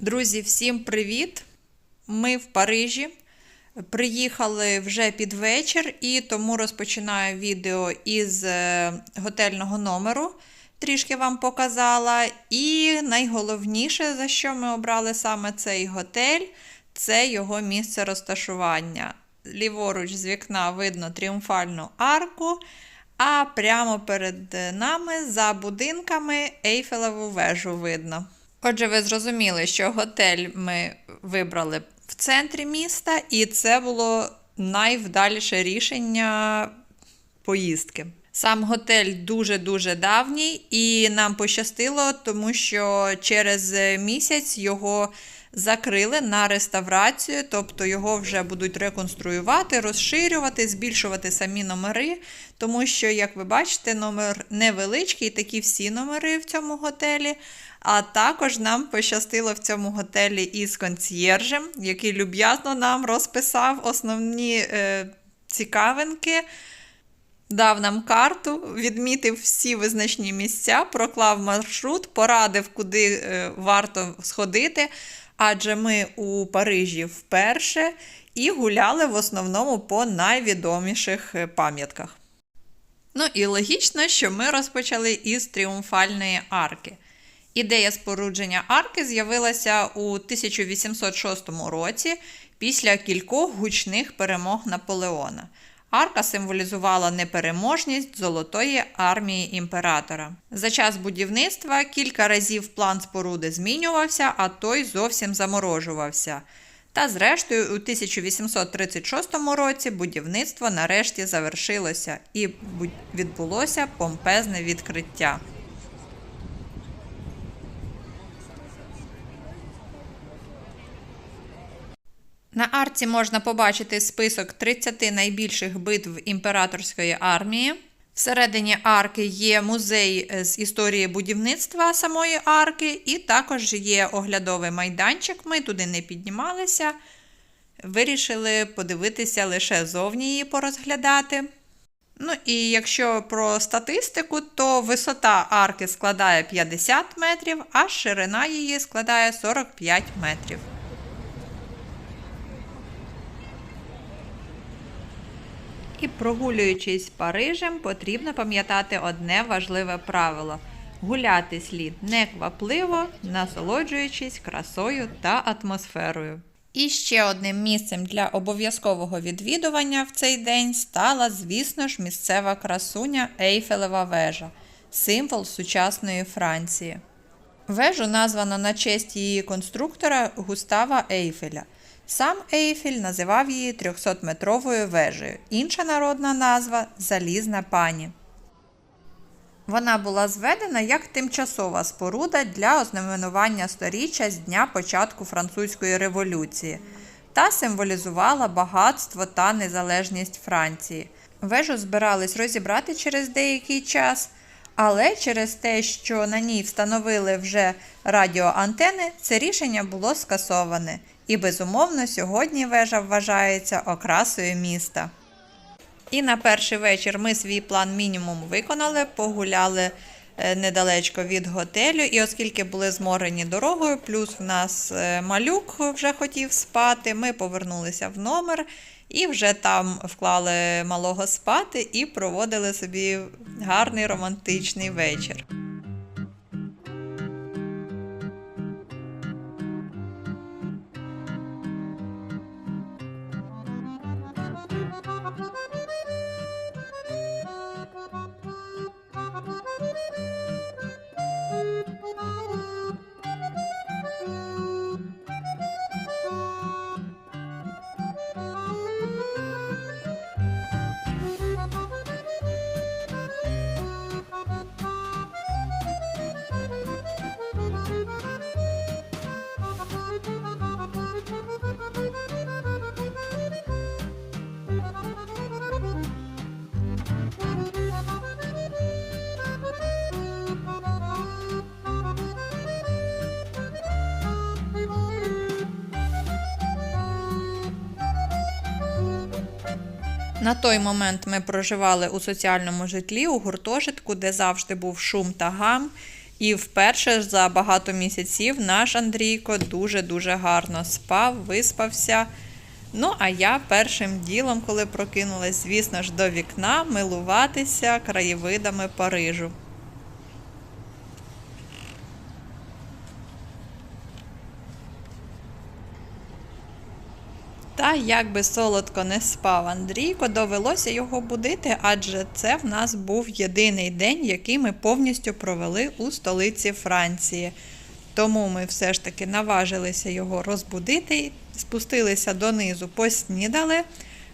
Друзі, всім привіт! Ми в Парижі. Приїхали вже під вечір, і тому розпочинаю відео із е, готельного номеру. Трішки вам показала. І найголовніше, за що ми обрали саме цей готель, це його місце розташування. Ліворуч з вікна видно тріумфальну арку, а прямо перед нами за будинками Ейфелеву вежу видно. Отже, ви зрозуміли, що готель ми вибрали в центрі міста, і це було найвдаліше рішення поїздки. Сам готель дуже-дуже давній, і нам пощастило, тому що через місяць його закрили на реставрацію, тобто його вже будуть реконструювати, розширювати, збільшувати самі номери. Тому що, як ви бачите, номер невеличкий, такі всі номери в цьому готелі. А також нам пощастило в цьому готелі із консьєржем, який люб'язно нам розписав основні е, цікавинки. Дав нам карту, відмітив всі визначні місця, проклав маршрут, порадив, куди е, варто сходити. Адже ми у Парижі вперше і гуляли в основному по найвідоміших е, пам'ятках. Ну і логічно, що ми розпочали із тріумфальної арки. Ідея спорудження арки з'явилася у 1806 році після кількох гучних перемог Наполеона. Арка символізувала непереможність золотої армії імператора. За час будівництва кілька разів план споруди змінювався, а той зовсім заморожувався. Та, зрештою, у 1836 році будівництво нарешті завершилося і відбулося помпезне відкриття. На арці можна побачити список 30 найбільших битв імператорської армії. Всередині арки є музей з історії будівництва самої арки, і також є оглядовий майданчик. Ми туди не піднімалися. Вирішили подивитися лише зовні її порозглядати. Ну і якщо про статистику, то висота арки складає 50 метрів, а ширина її складає 45 метрів. І прогулюючись Парижем, потрібно пам'ятати одне важливе правило: гуляти слід неквапливо, насолоджуючись красою та атмосферою. І ще одним місцем для обов'язкового відвідування в цей день стала, звісно ж, місцева красуня Ейфелева вежа, символ сучасної Франції. Вежу названо на честь її конструктора Густава Ейфеля. Сам Ейфель називав її 300-метровою вежею. Інша народна назва Залізна пані. Вона була зведена як тимчасова споруда для ознаменування сторіччя з дня початку Французької революції та символізувала багатство та незалежність Франції. Вежу збирались розібрати через деякий час, але через те, що на ній встановили вже радіоантени, це рішення було скасоване. І, безумовно, сьогодні вежа вважається окрасою міста. І на перший вечір ми свій план мінімум виконали, погуляли недалечко від готелю. І оскільки були зморені дорогою, плюс в нас малюк вже хотів спати, ми повернулися в номер і вже там вклали малого спати і проводили собі гарний романтичний вечір. На той момент ми проживали у соціальному житлі у гуртожитку, де завжди був шум та гам. І вперше за багато місяців наш Андрійко дуже-дуже гарно спав, виспався. Ну, а я першим ділом, коли прокинулась, звісно ж, до вікна милуватися краєвидами Парижу. Та як би солодко не спав Андрійко, довелося його будити, адже це в нас був єдиний день, який ми повністю провели у столиці Франції. Тому ми все ж таки наважилися його розбудити, спустилися донизу, поснідали.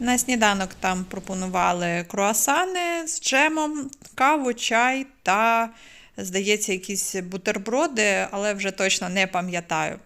На сніданок там пропонували круасани з джемом, каву, чай та, здається, якісь бутерброди, але вже точно не пам'ятаю.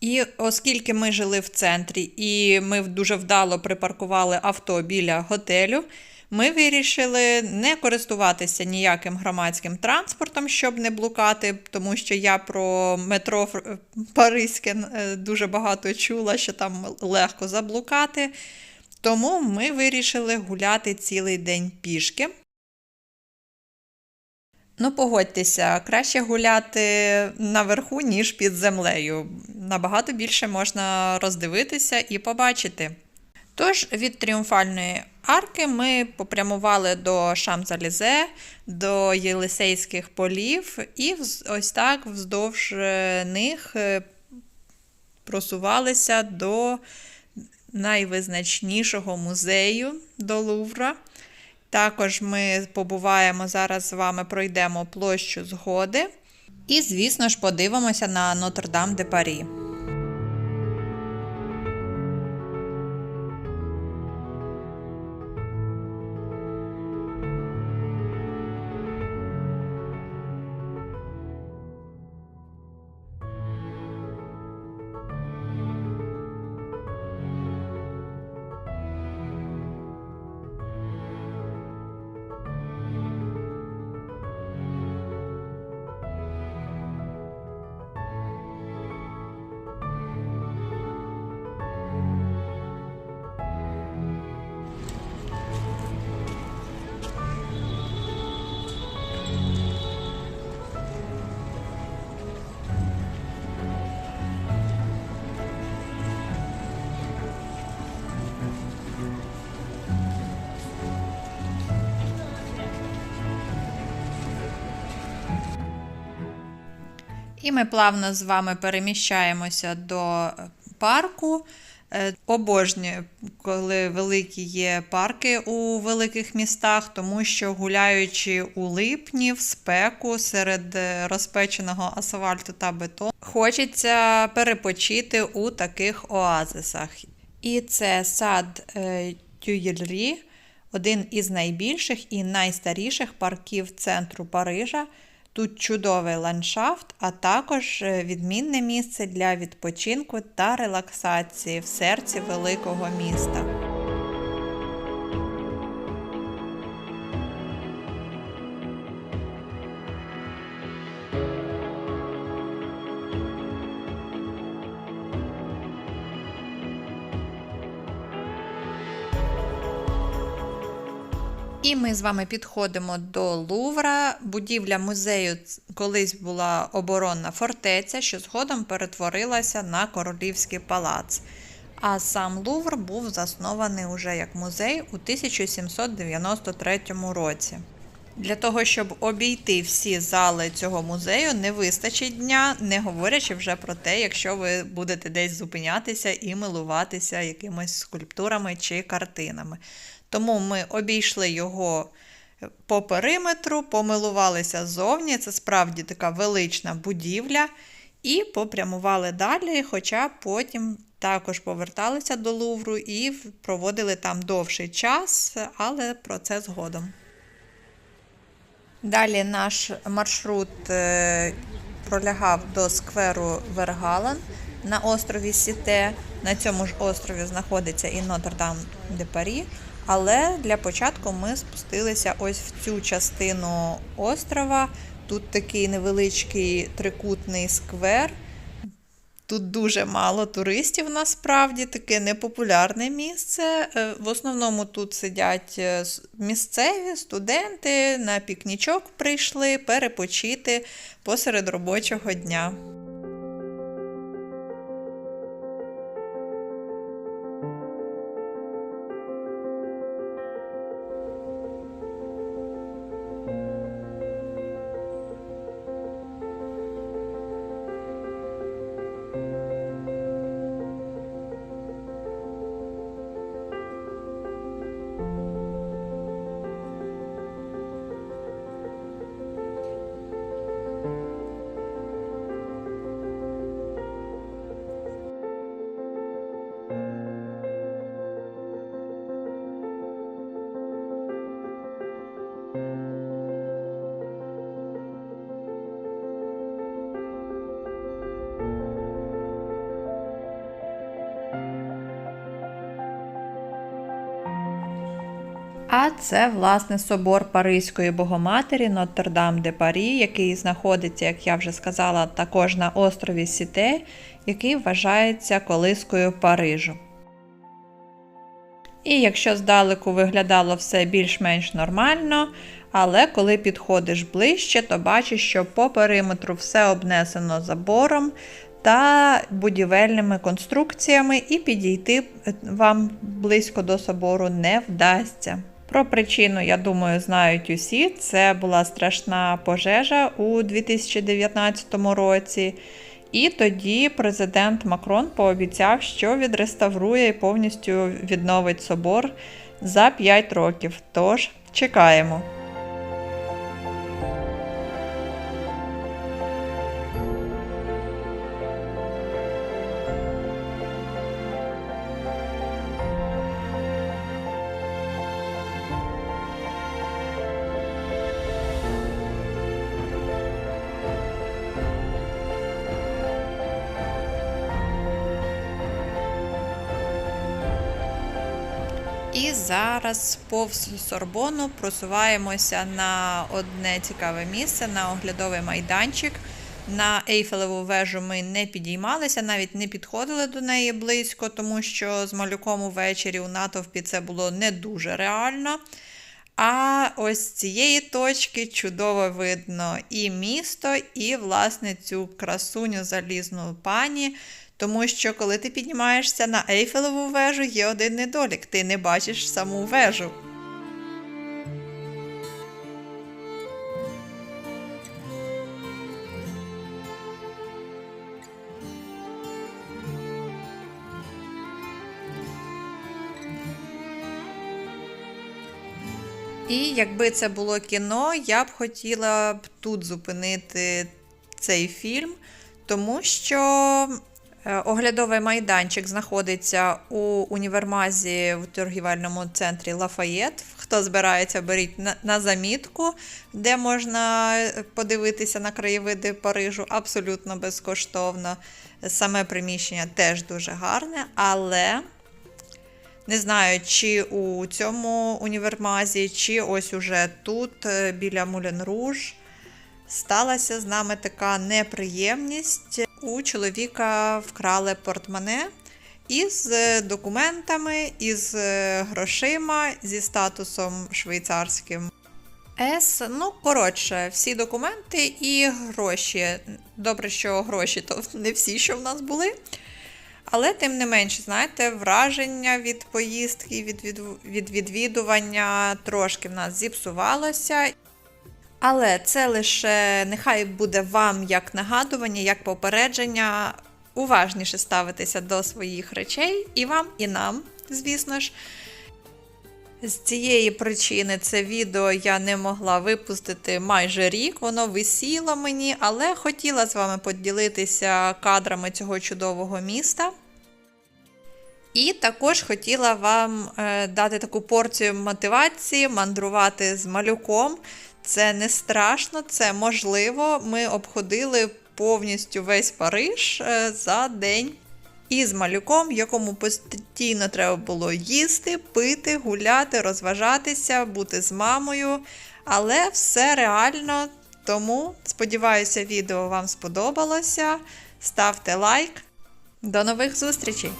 І оскільки ми жили в центрі і ми дуже вдало припаркували авто біля готелю, ми вирішили не користуватися ніяким громадським транспортом, щоб не блукати, тому що я про метро Паризьке е, дуже багато чула, що там легко заблукати. Тому ми вирішили гуляти цілий день пішки. Ну, погодьтеся, краще гуляти наверху, ніж під землею. Набагато більше можна роздивитися і побачити. Тож від тріумфальної арки ми попрямували до Шамзалізе, до Єлисейських полів, і ось так вздовж е, них е, просувалися до найвизначнішого музею до Лувра. Також ми побуваємо зараз з вами, пройдемо площу згоди. І, звісно ж, подивимося на Нотр-Дам де Парі. І ми плавно з вами переміщаємося до е, парку. Е, Обожнюю, коли великі є парки у великих містах, тому що гуляючи у липні в спеку серед е, розпеченого асфальту та бетону, хочеться перепочити у таких оазисах. І це сад Тюєльрі, один із найбільших і найстаріших парків центру Парижа. Тут чудовий ландшафт, а також е, відмінне місце для відпочинку та релаксації в серці великого міста. І ми з вами підходимо до Лувра. Будівля музею колись була оборонна фортеця, що згодом перетворилася на королівський палац. А сам Лувр був заснований уже як музей у 1793 році. Для того, щоб обійти всі зали цього музею, не вистачить дня, не говорячи вже про те, якщо ви будете десь зупинятися і милуватися якимись скульптурами чи картинами. Тому ми обійшли його по периметру, помилувалися ззовні. Це справді така велична будівля. І попрямували далі, хоча потім також поверталися до Лувру і проводили там довший час, але про це згодом. Далі наш маршрут е, пролягав до скверу Вергален на острові Сіте. На цьому ж острові знаходиться і Нотр-Дам де Парі. Але для початку ми спустилися ось в цю частину острова. Тут такий невеличкий трикутний сквер. Тут дуже мало туристів насправді таке непопулярне місце. Е, В основному тут сидять е, місцеві студенти на пікнічок прийшли перепочити посеред робочого дня. А це, власне, собор Паризької Богоматері Нотр-Дам де Парі, який знаходиться, як я вже сказала, також на острові Сіте, який вважається колискою Парижу. І якщо здалеку виглядало все більш-менш нормально, але коли підходиш ближче, то бачиш, що по периметру все обнесено забором та будівельними конструкціями, і підійти е, вам близько до собору не вдасться. Про причину, я думаю, знають усі. Це була страшна пожежа у 2019 році. І тоді президент Макрон пообіцяв, що відреставрує і повністю відновить собор за 5 років. Тож чекаємо. Зараз повз Сорбону просуваємося на одне цікаве місце, на оглядовий майданчик. На Ейфелеву вежу ми не підіймалися, навіть не підходили до неї близько, тому що з малюком увечері у натовпі це було не дуже реально. А ось з цієї точки чудово видно і місто, і, власне, цю красуню залізну пані. Тому що, коли ти піднімаєшся на Ейфелеву вежу, є один недолік: ти не бачиш саму вежу. І якби це було кіно, я б хотіла б тут зупинити цей фільм, тому що оглядовий майданчик знаходиться у універмазі в торгівельному центрі Лафаєт. Хто збирається, беріть на, на замітку, де можна е, подивитися на краєвиди Парижу абсолютно безкоштовно. Саме приміщення теж дуже гарне, але. Не знаю, чи у цьому універмазі, чи ось уже тут, е, біля Мулен Руж, сталася з нами така неприємність. У чоловіка вкрали портмоне із документами, із е, грошима, зі статусом швейцарським. С, ну, коротше, всі документи і гроші. Добре, що гроші то не всі, що в нас були. Але тим не менше, знаєте, враження від поїздки, від, від, від відвідування трошки в нас зіпсувалося. Але це лише нехай буде вам як нагадування, як попередження, уважніше ставитися до своїх речей, і вам, і нам, звісно ж. З цієї причини це відео я не могла випустити майже рік, воно висіло мені, але хотіла з вами поділитися кадрами цього чудового міста. І також хотіла вам е, дати таку порцію мотивації мандрувати з малюком. Це не страшно, це можливо. Ми обходили повністю весь Париж е, за день. І з малюком, якому постійно треба було їсти, пити, гуляти, розважатися, бути з мамою. Але все реально. Тому сподіваюся, відео вам сподобалося. Ставте лайк, До нових зустрічей!